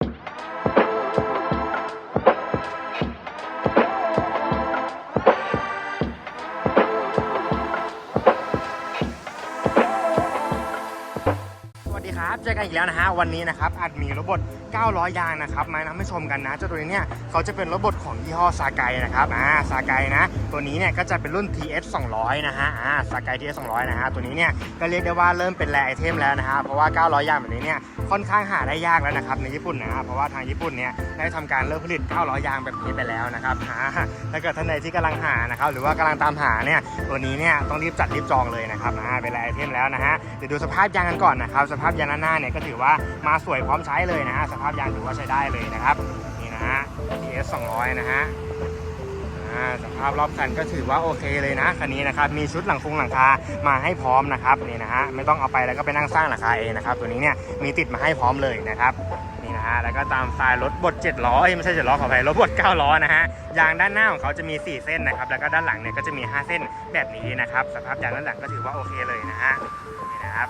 ส ครับ เจอกันอีกแล้วนะฮะ วันนี้นะครับอาจมีรถบด 900 ยางนะครับ มานำให้ชมกันนะ เจ้าตัวนี้เนี่ยเขาจะเป็นรถบดของยี่ห้อซาไกนะครับ อ่า ซาไกนะ ตัวนี้เนี่ยก็จะเป็นรุ่น TS 200 นะฮะ อ่า ซาไก TS 200 นะฮะ ตัวนี้เนี่ยก็เรียกได้ว่าเริ่มเป็นแรไอเทมแล้วนะฮะ เพราะว่า 900 ยางแบบนี้เนี่ยค่อนข้างหาได้ยากแล้วนะครับในญี่ปุ่นนะฮะ เพราะว่าทางญี่ปุ่นเนี่ยได้ทำการเริ่มผลิต 900 ยางแบบนี้ไปแล้วนะครับอ่าถ้าเกิดท่านใดที่กำลังหานะครับ หรือว่ากำลังตามหาเนี่ย ตัวนี้เนี่ยต้องรีบจัดรีบจองเลยนะครับ อ่า เป็นแรไอเทมแล้วนะฮะ เดี๋ยวดูสภาพยางกันก่อนนะครับ สภาพยางด้นน้าเนี่ยก็ถือว่ามาสวยพร้อมใช้เลยนะฮะสภาพยางถือว่าใช้ได้เลยนะครับนี่นะฮะ TS 200 นะฮะสภาพรอบคันก็ถือว่าโอเคเลยนะคันนี้นะครับมีชุดหลังคงหลังคามาให้พร้อมนะครับนี่นะฮะไม่ต้องเอาไปแล้วก็ไปนั่งสร้างหลังคาเองนะครับตัวนี้เนี่ยมีติดมาให้พร้อมเลยนะครับ ฮะแล้วก็ตามสไตล์รถบด7ล้อเอ้ยไม่ใช่7ล้อขออภัยรถบด9ล้อนะฮะยางด้านหน้าของเขาจะมี 4 เส้นนะครับแล้วก็ด้านหลังเนี่ยก็จะมี 5 เส้นแบบนี้นะครับสภาพยางด้านหลังก็ถือว่าโอเคเลยนะฮะนี่นะครับ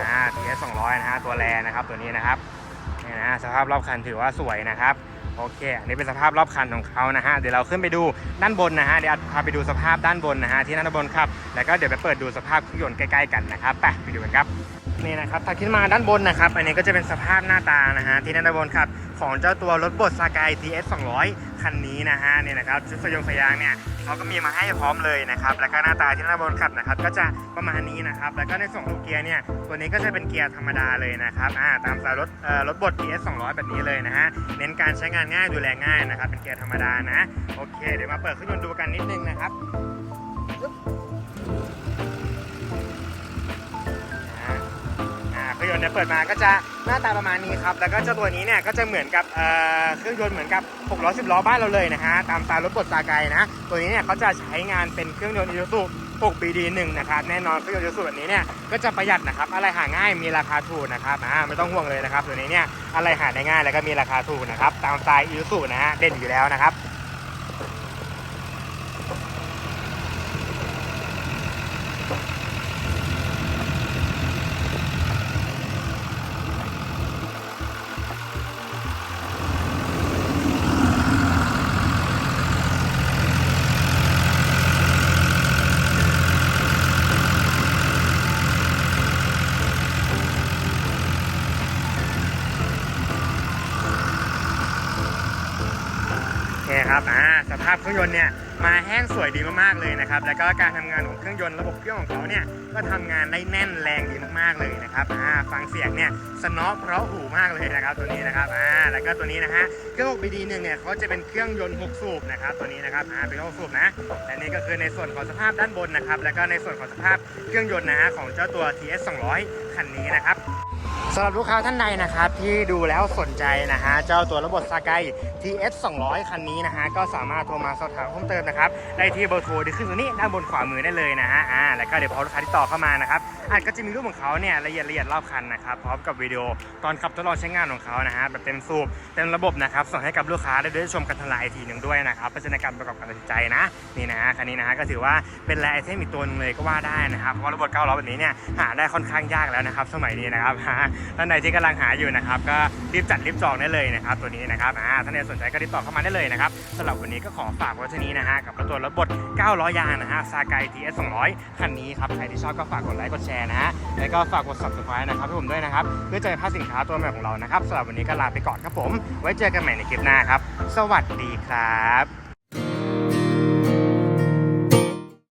อ่า TS 200นะฮะตัวแรนะครับตัวนี้นะครับนี่นะสภาพรอบคันถือว่าสวยนะครับ โอเคอันนี้เป็นสภาพรอบคันของเขานะฮะ เดี๋ยวเราขึ้นไปดูด้านบนนะฮะ เดี๋ยวอัดพาไปดูสภาพด้านบนนะฮะที่ด้านบนครับ แล้วก็เดี๋ยวไปเปิดดูสภาพเครื่องยนต์ใกล้ๆกันนะครับไปไปดูกันครับนี่นะครับถ้าขึ้นมาด้านบนนะครับ อันนี้ก็จะเป็นสภาพหน้าตานะฮะที่ด้านบนครับของเจ้าตัวรถบดสกาย TS 200 คันนี้นะฮะเนี่ยนะครับชุดสยองสยางเนี่ยเขาก็มีมาให้พร้อมเลยนะครับแล้วก็หน้าตาที่ด้าบนขับนะครับก็จะประมาณนี้นะครับแล้วก็ในส่วนของเกียร์เนี่ยตัวนี้ก็จะเป็นเกียร์ธรรมดาเลยนะครับอ่าตามสายรถเอ่อรถบด TS 200 แบบนี้เลยนะฮะเน้นการใช้งานง่ายดูแลง่ายนะครับเป็นเกียร์ธรรมดานะโอเค เดี๋ยวมาเปิดเครื่องยนต์ดูกันนิดนึงนะครับ นต์เนี่ยเปิดมาก็จะหน้าตาประมาณนี้ครับแล้วก็เจ้าตัวนี้เนี่ยก็จะเหมือนกับเเครื่องยนต์เหมือนกับ6ล้อ10ล้อบ้านเราเลยนะฮะตามสไตล์รถบดซาไกนะตัวนี้เนี่ยเขาจะใช้งานเป็นเครื่องยนต์อีซูซุ6 BD1 นะครับแน่นอนเครื่องยนต์อีซูซุแบบนี้เนี่ยก็จะประหยัดนะครับอะไรหาง่ายมีราคาถูกนะครับอ่าไม่ต้องห่วงเลยนะครับตัวนี้เนี่ยอะไรหาได้ง่ายแล้วก็มีราคาถูกนะครับตามสไตล์อีซูซุนะฮะเด่นอยู่แล้วนะครับ โอเครับอ่าสภาพเครื่องยนต์เนี่ยมาแห้งสวยดีมากๆเลยนะครับแล้วก็การทำงานของเครื่องยนต์ระบบเครื่องของเขาเนี่ยก็ทำงานได้แน่นแรงดีมากๆเลยนะครับอ่าฟังเสียงเนี่ยสนอเพราะหูมากเลยนะครับตัวนี้นะครับอ่าแล้วก็ตัวนี้นะฮะเครื่อง 6BD หนึ่งเนี่ยเขาจะเป็นเครื่องยนต์6สูบนะครับตัวนี้นะครับอ่าเป็น6สูบนะและนี่ก็คือในส่วนของสภาพด้านบนนะครับแล้วก็ในส่วนของสภาพเครื่องยนต์นะฮะของเจ้าตัว TS 200คันนี้นะครับ สำหรับลูกค้าท่านใดนะครับที่ดูแล้วสนใจนะฮะเจ้าตัวระบบสกาย TS 200 คันนี้นะฮะก็สามารถโทรมาสอบถามเพิ่มเติมนะครับได้ที่เบอร์โทรที่ขึ้นตรงนี้ด้านบนขวามือได้เลยนะฮะอ่าแล้วก็เดี๋ยวพอลูกค้าที่ต่อเข้ามานะครับ อาจก็จะมีรูปของเขาเนี่ยละเอียดละเอียดรอบคันนะครับพร้อมกับวิดีโอตอนขับทดลองใช้งานของเขานะฮะแบบเต็มสูบเต็มระบบนะครับส่งให้กับลูกค้าได้ได้ชมกันทลายทีหนึ่งด้วยนะครับเพื่อจะในการประกอบการตัดสินใจนะนี่นะฮะคันนี้นะฮะก็ถือว่าเป็นแรไอเทมอีกตัวหนึงเลยก็ว่าได้นะครับเพราะว่าระบบ9ล้อแบบนี้เนี่ยหาได้ค่อนข้างยากแล้วนะครับสมัยนี้นะครับท่านใดที่กำลังหาอยู่นะครับก็รีบจัดรีบจองได้เลยนะครับตัวนี้นะครับอ่าท่านใดสนใจก็ติดต่อเข้ามาได้เลยนะครับสำหรับวันนี้ก็ขอฝากไว้เท่านี้นะฮะกับตัวรถบด900ยางนะฮะซาไก TS 200คันนี้ครับใครที่ชอบก็ฝากกดไลค์กดแชร์นะฮะแล้วก็ฝากกด subscribe นะครับให้ผมด้วยนะครับ เพื่อจะไม่พลาดสินค้าตัวใหม่ของเรานะครับสำหรับวันนี้ก็ลาไปก่อนครับผม ไว้เจอกันใหม่ในคลิปหน้าครับ สวัสดีครับ